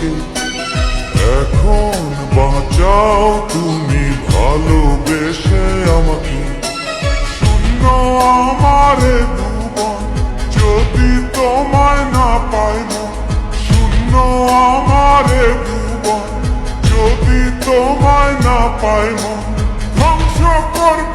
আমাকে এখন বাঁচাও তুমি, ভালোবেসে আমাকে। শূন্য আমার ভুবন যদি তোমায় না পাইব। শূন্য আমার ভুবন যদি তোমায় না পাইব। ধ্বংস করব